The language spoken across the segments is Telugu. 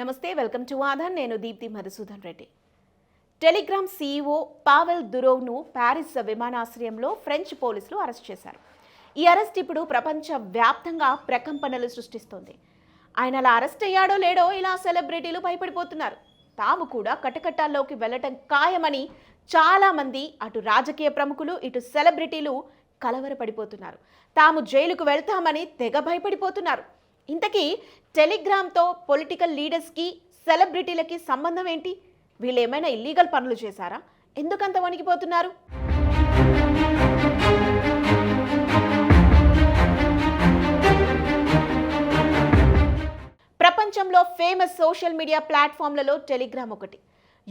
నమస్తే వెల్కమ్ టు ఆధార్. నేను Deepti Madhusudan Reddy. Telegram CEO Pavel దురోవ్ను Paris విమానాశ్రయంలో ఫ్రెంచ్ పోలీసులు అరెస్ట్ చేశారు. ఈ అరెస్ట్ ఇప్పుడు ప్రపంచ వ్యాప్తంగా ప్రకంపనలు సృష్టిస్తోంది. ఆయన అలా అరెస్ట్ అయ్యాడో లేడో ఇలా సెలబ్రిటీలు భయపడిపోతున్నారు. తాము కూడా కటకటాల్లోకి వెళ్ళటం ఖాయమని చాలామంది అటు రాజకీయ ప్రముఖులు ఇటు సెలబ్రిటీలు కలవరపడిపోతున్నారు. తాము జైలుకు వెళ్తామని తెగ భయపడిపోతున్నారు. ఇంతకీ టెలిగ్రామ్తో పొలిటికల్ లీడర్స్కి సెలబ్రిటీలకి సంబంధం ఏంటి? వీళ్ళు ఏమైనా ఇల్లీగల్ పనులు చేశారా? ఎందుకంత వణికిపోతున్నారు? ప్రపంచంలో ఫేమస్ సోషల్ మీడియా ప్లాట్ఫామ్లలో టెలిగ్రామ్ ఒకటి.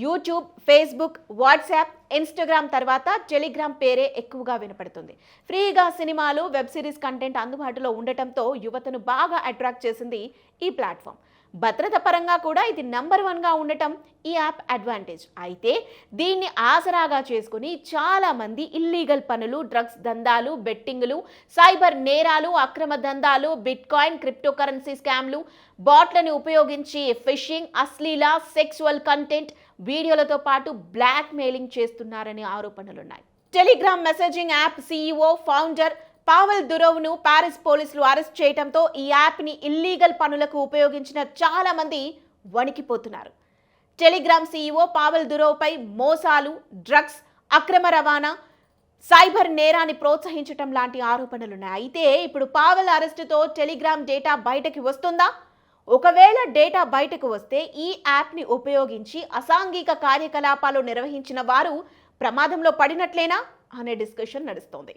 యూట్యూబ్ ఫేస్బుక్ వాట్సాప్ ఇన్స్టాగ్రామ్ తర్వాత టెలిగ్రామ్ పేరే ఎక్కువగా వినపడుతుంది. ఫ్రీగా సినిమాలు వెబ్ సిరీస్ కంటెంట్ అందుబాటులో ఉండటంతో యువతను బాగా అట్రాక్ట్ చేసింది ఈ ప్లాట్ఫామ్. భద్రత పరంగా కూడా ఇది నంబర్ వన్గా ఉండటం ఈ యాప్ అడ్వాంటేజ్. అయితే దీన్ని ఆసరాగా చేసుకుని చాలామంది ఇల్లీగల్ పనులు డ్రగ్స్ దందాలు బెట్టింగులు సైబర్ నేరాలు అక్రమ దందాలు బిట్ కాయిన్ క్రిప్టో కరెన్సీ స్కామ్లు బాట్లను ఉపయోగించి ఫిషింగ్ అశ్లీల సెక్సువల్ కంటెంట్ వీడియోలతో పాటు బ్లాక్ మెయిలింగ్ చేస్తున్నారనే ఆరోపణలున్నాయి. Telegram messaging app CEO founder Pavel దురోవ్ను Paris పోలీసులు అరెస్ట్ చేయడంతో ఈ యాప్ని ఇల్లీగల్ పనులకు ఉపయోగించిన చాలా మంది వణికిపోతున్నారు. టెలిగ్రామ్ సీఈఓ పావల్ దురోవ్పై మోసాలు డ్రగ్స్ అక్రమ రవాణా సైబర్ నేరాన్ని ప్రోత్సహించటం లాంటి ఆరోపణలున్నాయి. అయితే ఇప్పుడు పావల్ అరెస్టుతో టెలిగ్రామ్ డేటా బయటకి వస్తుందా? ఒకవేళ డేటా బయటకు వస్తే ఈ యాప్ని ఉపయోగించి అసాంఘిక కార్యకలాపాలు నిర్వహించిన వారు ప్రమాదంలో పడినట్లేనా అనే డిస్కషన్ నడుస్తోంది.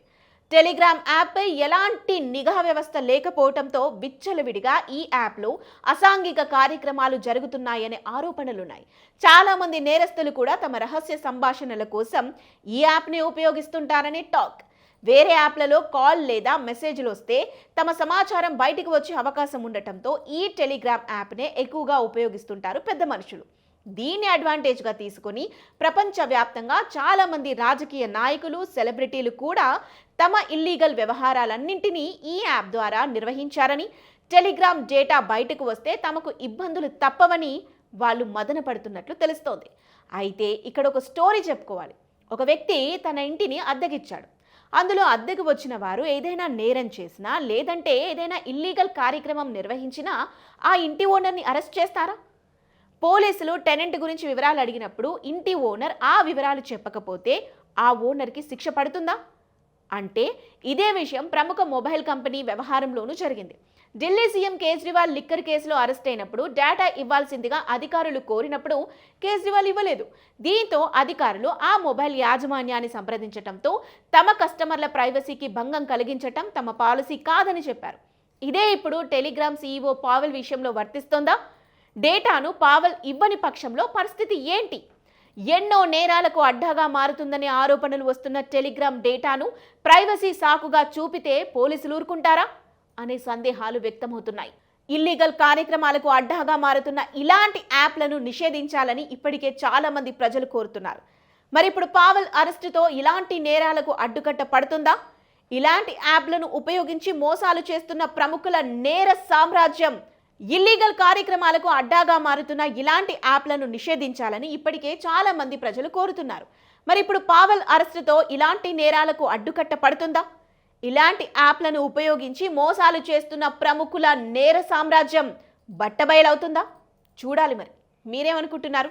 టెలిగ్రామ్ యాప్పై ఎలాంటి నిఘా వ్యవస్థ లేకపోవడంతో విచ్చలవిడిగా ఈ యాప్లో అసాంఘిక కార్యక్రమాలు జరుగుతున్నాయనే ఆరోపణలున్నాయి. చాలామంది నేరస్తులు కూడా తమ రహస్య సంభాషణల కోసం ఈ యాప్ని ఉపయోగిస్తుంటారనే టాక్. వేరే యాప్లలో కాల్ లేదా మెసేజ్లు వస్తే తమ సమాచారం బయటకు వచ్చే అవకాశం ఉండటంతో ఈ టెలిగ్రామ్ యాప్నే ఎక్కువగా ఉపయోగిస్తుంటారు పెద్ద మనుషులు. దీన్ని అడ్వాంటేజ్గా తీసుకొని ప్రపంచవ్యాప్తంగా చాలామంది రాజకీయ నాయకులు సెలబ్రిటీలు కూడా తమ ఇల్లీగల్ వ్యవహారాలన్నింటినీ ఈ యాప్ ద్వారా నిర్వహించారని టెలిగ్రామ్ డేటా బయటకు వస్తే తమకు ఇబ్బందులు తప్పవని వాళ్ళు మదన పడుతున్నట్లు తెలుస్తోంది. అయితే ఇక్కడ ఒక స్టోరీ చెప్పుకోవాలి. ఒక వ్యక్తి తన ఇంటిని అద్దెకిచ్చాడు. అందులో అద్దెకు వచ్చిన వారు ఏదైనా నేరం చేసినా లేదంటే ఏదైనా ఇల్లీగల్ కార్యక్రమం నిర్వహించినా ఆ ఇంటి ఓనర్ని అరెస్ట్ చేస్తారా? పోలీసులు టెనెంట్ గురించి వివరాలు అడిగినప్పుడు ఇంటి ఓనర్ ఆ వివరాలు చెప్పకపోతే ఆ ఓనర్కి శిక్ష పడుతుందా? అంటే ఇదే విషయం ప్రముఖ మొబైల్ కంపెనీ వ్యవహారంలోనూ జరిగింది. ఢిల్లీ సీఎం కేజ్రీవాల్ లిక్కర్ కేసులో అరెస్ట్ అయినప్పుడు డేటా ఇవ్వాల్సిందిగా అధికారులు కోరినప్పుడు కేజ్రీవాల్ ఇవ్వలేదు. దీంతో అధికారులు ఆ మొబైల్ యాజమాన్యాన్ని సంప్రదించడంతో తమ కస్టమర్ల ప్రైవసీకి భంగం కలిగించటం తమ పాలసీ కాదని చెప్పారు. ఇదే ఇప్పుడు టెలిగ్రామ్ సీఈఓ పావెల్ విషయంలో వర్తిస్తోందా? డేటాను పావల్ ఇవ్వని పక్షంలో పరిస్థితి ఏంటి? ఎన్నో నేరాలకు అడ్డాగా మారుతుందనే ఆరోపణలు వస్తున్న టెలిగ్రామ్ డేటాను ప్రైవసీ సాకుగా చూపితే పోలీసులు ఊరుకుంటారా? అనే సందేహాలు వ్యక్తమవుతున్నాయి. ఇల్లీగల్ కార్యక్రమాలకు అడ్డాగా మారుతున్న ఇలాంటి యాప్లను నిషేధించాలని ఇప్పటికే చాలా మంది ప్రజలు కోరుతున్నారు. మరి ఇప్పుడు పావల్ అరెస్టుతో ఇలాంటి నేరాలకు అడ్డుకట్ట పడుతుందా? ఇలాంటి యాప్లను ఉపయోగించి మోసాలు చేస్తున్న ప్రముఖుల నేర సామ్రాజ్యం ఇల్లీగల్ కార్యక్రమాలకు అడ్డాగా మారుతున్న ఇలాంటి యాప్లను నిషేధించాలని ఇప్పటికే చాలా మంది ప్రజలు కోరుతున్నారు. మరి ఇప్పుడు పావల్ అరెస్టుతో ఇలాంటి నేరాలకు అడ్డుకట్ట పడుతుందా? ఇలాంటి యాప్లను ఉపయోగించి మోసాలు చేస్తున్న ప్రముఖుల నేర సామ్రాజ్యం బట్టబయలవుతుందా? చూడాలి మరి. మీరేమనుకుంటున్నారు?